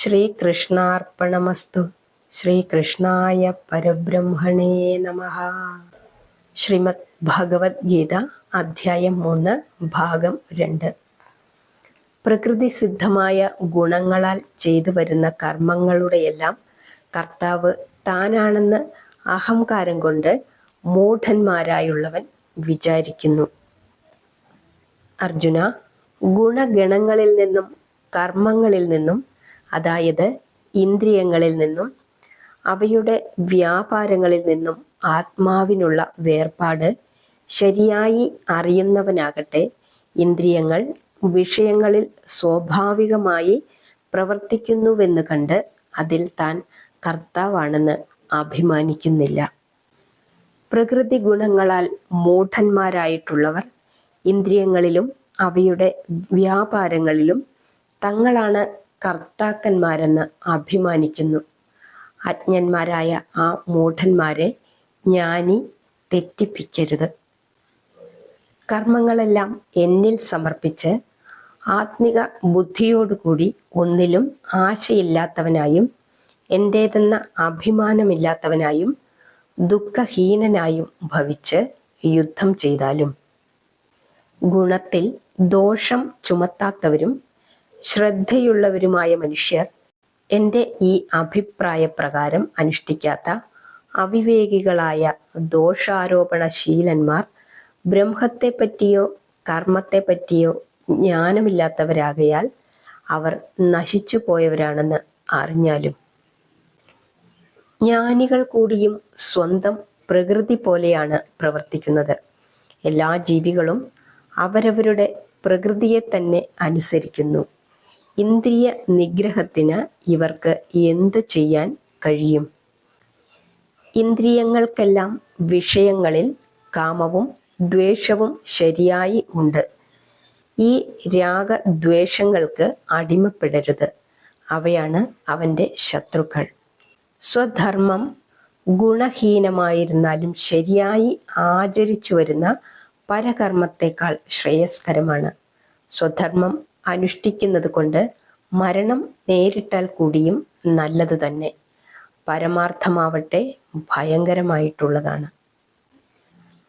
ശ്രീകൃഷ്ണാർപ്പണമസ്തു. ശ്രീകൃഷ്ണായ പരബ്രഹ്മണേ നമ. ശ്രീമദ് ഭഗവത്ഗീത അധ്യായം മൂന്ന് ഭാഗം രണ്ട്. പ്രകൃതി സിദ്ധമായ ഗുണങ്ങളാൽ ചെയ്തു വരുന്ന കർമ്മങ്ങളുടെയെല്ലാം കർത്താവ് താനാണെന്ന് അഹങ്കാരം കൊണ്ട് മൂഢന്മാരായുള്ളവൻ വിചാരിക്കുന്നു. അർജുന ഗുണഗണങ്ങളിൽ നിന്നും കർമ്മങ്ങളിൽ നിന്നും അതായത് ഇന്ദ്രിയങ്ങളിൽ നിന്നും അവയുടെ വ്യാപാരങ്ങളിൽ നിന്നും ആത്മാവിനുള്ള വേർപാട് ശരിയായി അറിയുന്നവനാകട്ടെ ഇന്ദ്രിയങ്ങൾ വിഷയങ്ങളിൽ സ്വാഭാവികമായി പ്രവർത്തിക്കുന്നുവെന്ന് കണ്ട് അതിൽ താൻ കർത്താവാണെന്ന് അഭിമാനിക്കുന്നില്ല. പ്രകൃതി ഗുണങ്ങളാൽ മൂഢന്മാരായിട്ടുള്ളവർ ഇന്ദ്രിയങ്ങളിലും അവയുടെ വ്യാപാരങ്ങളിലും തങ്ങളാണ് കർത്താക്കന്മാരെന്ന് അഭിമാനിക്കുന്നു. അജ്ഞന്മാരായ ആ മൂഢന്മാരെ ജ്ഞാനി തെറ്റിപ്പിക്കരുത്. കർമ്മങ്ങളെല്ലാം എന്നിൽ സമർപ്പിച്ച് ആത്മിക ബുദ്ധിയോടുകൂടി ഒന്നിലും ആശയില്ലാത്തവനായും എന്റേതെന്ന അഭിമാനമില്ലാത്തവനായും ദുഃഖഹീനനായും ഭവിച്ച് യുദ്ധം ചെയ്താലും ഗുണത്തിൽ ദോഷം ചുമത്താത്തവരും ശ്രദ്ധയുള്ളവരുമായ മനുഷ്യർ എന്റെ ഈ അഭിപ്രായ പ്രകാരം അനുഷ്ഠിക്കാത്ത അവിവേകികളായ ദോഷാരോപണശീലന്മാർ ബ്രഹ്മത്തെപ്പറ്റിയോ കർമ്മത്തെപ്പറ്റിയോ ജ്ഞാനമില്ലാത്തവരാകയാൽ അവർ നശിച്ചു പോയവരാണെന്ന് അറിഞ്ഞാലും ജ്ഞാനികൾ കൂടിയും സ്വന്തം പ്രകൃതി പോലെയാണ് പ്രവർത്തിക്കുന്നത്. എല്ലാ ജീവികളും അവരവരുടെ പ്രകൃതിയെ തന്നെ അനുസരിക്കുന്നു. ഇന്ദ്രിയ നിഗ്രഹത്തിന് ഇവർക്ക് എന്ത് ചെയ്യാൻ കഴിയും? ഇന്ദ്രിയങ്ങൾക്കെല്ലാം വിഷയങ്ങളിൽ കാമവും ദ്വേഷവും ശരിയായി ഉണ്ട്. ഈ രാഗദ്വേഷങ്ങൾക്ക് അടിമപ്പെടരുത്. അവയാണ് അവന്റെ ശത്രുക്കൾ. സ്വധർമ്മം ഗുണഹീനമായിരുന്നാലും ശരിയായി ആചരിച്ചു വരുന്ന പരകർമ്മത്തേക്കാൾ ശ്രേയസ്കരമാണ്. സ്വധർമ്മം അനുഷ്ഠിക്കുന്നത് കൊണ്ട് മരണം നേരിട്ടാൽ കൂടിയും നല്ലത് തന്നെ. പരമാർത്ഥമാവട്ടെ ഭയങ്കരമായിട്ടുള്ളതാണ്.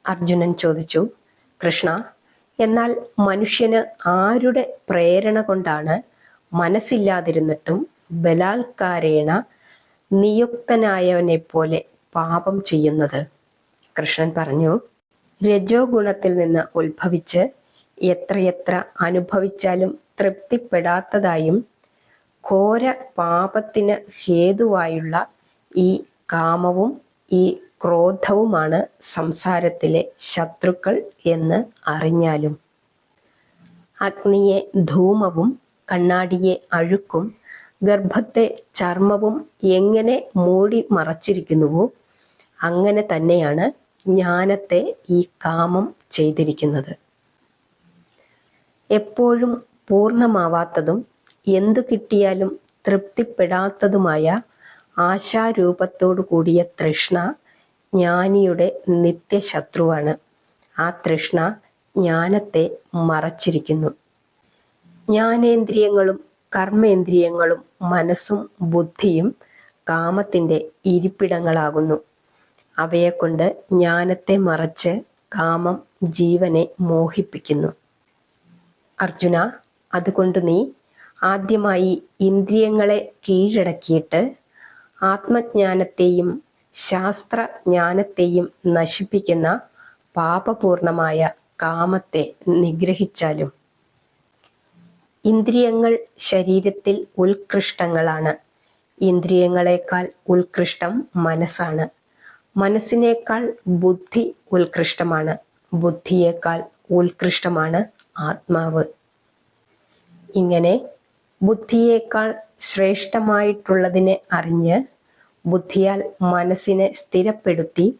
അർജുനൻ ചോദിച്ചു കൃഷ്ണ എന്നാൽ മനുഷ്യന് ആരുടെ പ്രേരണ കൊണ്ടാണ് മനസ്സില്ലാതിരുന്നിട്ടും ബലാത്കാരേണ നിയുക്തനായവനെ പോലെ പാപം ചെയ്യുന്നത്? കൃഷ്ണൻ പറഞ്ഞു രജോ ഗുണത്തിൽ നിന്ന് ഉത്ഭവിച്ച് എത്രയെത്ര അനുഭവിച്ചാലും തൃപ്തിപ്പെടാത്തതായും ഘോര പാപത്തിന് ഹേതുവായുള്ള ഈ കാമവും ഈ ക്രോധവുമാണ് സംസാരത്തിലെ ശത്രുക്കൾ എന്ന് അറിഞ്ഞാലും. അഗ്നിയെ ധൂമവും കണ്ണാടിയെ അഴുക്കും ഗർഭത്തെ ചർമ്മവും എങ്ങനെ മൂടി മറച്ചിരിക്കുന്നുവോ അങ്ങനെ തന്നെയാണ് ജ്ഞാനത്തെ ഈ കാമം ചെയ്തിരിക്കുന്നത്. എപ്പോഴും പൂർണമാവാത്തതും എന്തു കിട്ടിയാലും തൃപ്തിപ്പെടാത്തതുമായ ആശാരൂപത്തോടു കൂടിയ തൃഷ്ണ ജ്ഞാനിയുടെ നിത്യശത്രുവാണ്. ആ തൃഷ്ണ ജ്ഞാനത്തെ മറച്ചിരിക്കുന്നു. ജ്ഞാനേന്ദ്രിയങ്ങളും കർമ്മേന്ദ്രിയങ്ങളും മനസ്സും ബുദ്ധിയും കാമത്തിന്റെ ഇരിപ്പിടങ്ങളാകുന്നു. അവയെക്കൊണ്ട് ജ്ഞാനത്തെ മറച്ച് കാമം ജീവനെ മോഹിപ്പിക്കുന്നു. അർജുന അതുകൊണ്ട് നീ ആദ്യമായി ഇന്ദ്രിയങ്ങളെ കീഴടക്കിയിട്ട് ആത്മജ്ഞാനത്തെയും ശാസ്ത്രജ്ഞാനത്തെയും നശിപ്പിക്കുന്ന പാപപൂർണമായ കാമത്തെ നിഗ്രഹിച്ചാലും. ഇന്ദ്രിയങ്ങൾ ശരീരത്തിൽ ഉത്കൃഷ്ടങ്ങളാണ്. ഇന്ദ്രിയങ്ങളെക്കാൾ ഉത്കൃഷ്ടം മനസ്സാണ്. മനസ്സിനേക്കാൾ ബുദ്ധി ഉത്കൃഷ്ടമാണ്. ബുദ്ധിയേക്കാൾ ഉത്കൃഷ്ടമാണ് ആത്മാവ്. ഇങ്ങനെ ബുദ്ധിയേക്കാൾ ശ്രേഷ്ഠമായിട്ടുള്ളതിനെ അറിഞ്ഞ് ബുദ്ധിയാൽ മനസ്സിനെ സ്ഥിരപ്പെടുത്തി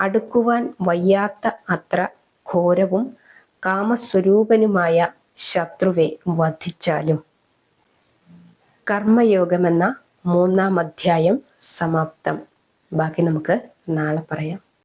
അടുക്കുവാൻ വയ്യാത്ത അത്ര ഘോരവും കാമസ്വരൂപനുമായ ശത്രുവെ വധിച്ചാലും. കർമ്മയോഗമെന്ന മൂന്നാം അധ്യായം സമാപ്തം. ബാക്കി നമുക്ക് നാളെ പറയാം.